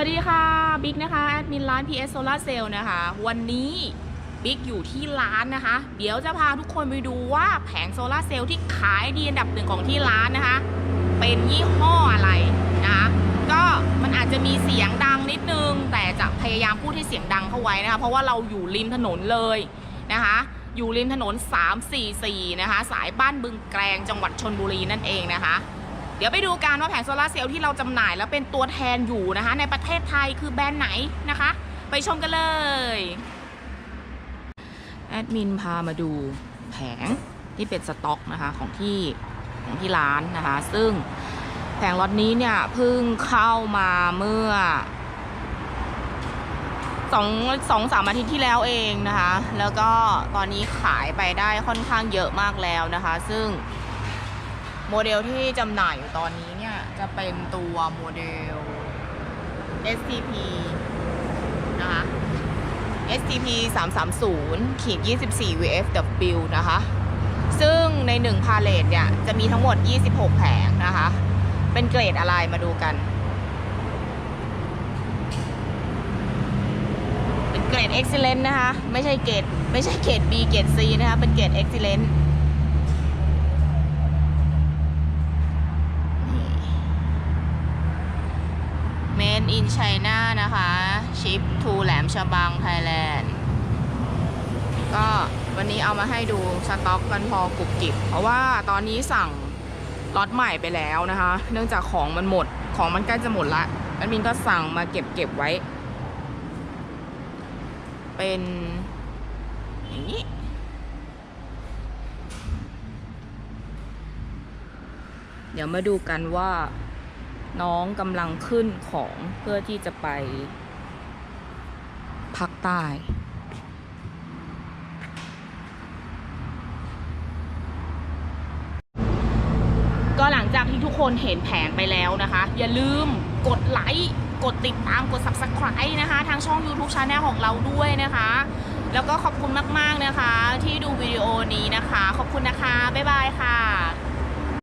วัสดีค่ะบิ๊กนะคะแอดมินร้าน PS Solar Cell นะคะ วันนี้บิ๊กอยู่ที่ร้านนะคะ เดี๋ยวจะพาทุกคนไปดูว่าแผงโซลาเซลล์ที่ขายดีอันดับหนึ่งของที่ร้านนะคะ เป็นยี่ห้ออะไรนะคะก็มันอาจจะมีเสียงดังนิดนึง แต่จะพยายามพูดให้เสียงดังเข้าไว้นะคะ เพราะว่าเราอยู่ริมถนนเลยนะคะ อยู่ริมถนน 344 นะคะ สายบ้านบึงแกลงจังหวัดชนบุรีนั่นเองนะคะ เดี๋ยวไปดูกันว่าแผงโซลาเซลล์ที่เราจำหน่ายแล้วเป็นตัวแทนอยู่นะคะ ในประเทศไทยคือแบรนด์ไหนนะคะ ไปชมกันเลยแอดมินพามาดูแผงที่เป็นสต็อกนะคะของที่ของที่ร้านนะคะ ซึ่งแผงล็อตนี้เนี่ยเพิ่งเข้ามาเมื่อสองสองสามอาทิตย์ที่แล้วเองนะคะ แล้วก็ตอนนี้ขายไปได้ค่อนข้างเยอะมากแล้วนะคะ ซึ่ง โมเดลที่จำหน่ายอยู่ตอนนี้เนี่ย จะเป็นตัวโมเดล STP นะคะ STP 330ขีด24 VFW นะคะ ซึ่งใน1พาเลทเนี่ย จะมีทั้งหมด 26 แผงนะคะ เป็นเกรดอะไรมาดูกัน เป็นเกรด Excellent นะคะ ไม่ใช่เกรดไม่ใช่เกรด B เกรด C นะคะ เป็นเกรด Excellent Made in China นะคะ Ship to แหลมฉบัง Thailand ก็วันนี้เอามาให้ดูสต็อกกันพอกรุบกริบ เพราะว่าตอนนี้สั่งล็อตใหม่ไปแล้วนะคะ เนื่องจากของมันหมดของมันใกล้จะหมดละแอดมินก็สั่งมาเก็บเก็บไว้ เป็นอย่างนี้เดี๋ยวมาดูกันว่า น้องกำลังขึ้นของเพื่อที่จะไปภาคใต้ ก็หลังจากที่ทุกคนเห็นแผนไปแล้วนะคะ อย่าลืมกดไลค์ กดติดตามกด subscribe นะคะ ทางช่อง YouTube Channel ของเราด้วยนะคะ แล้วก็ขอบคุณมาก ๆ นะคะ ที่ดูวิดีโอนี้นะคะ ขอบคุณนะคะ บ๊ายบายค่ะ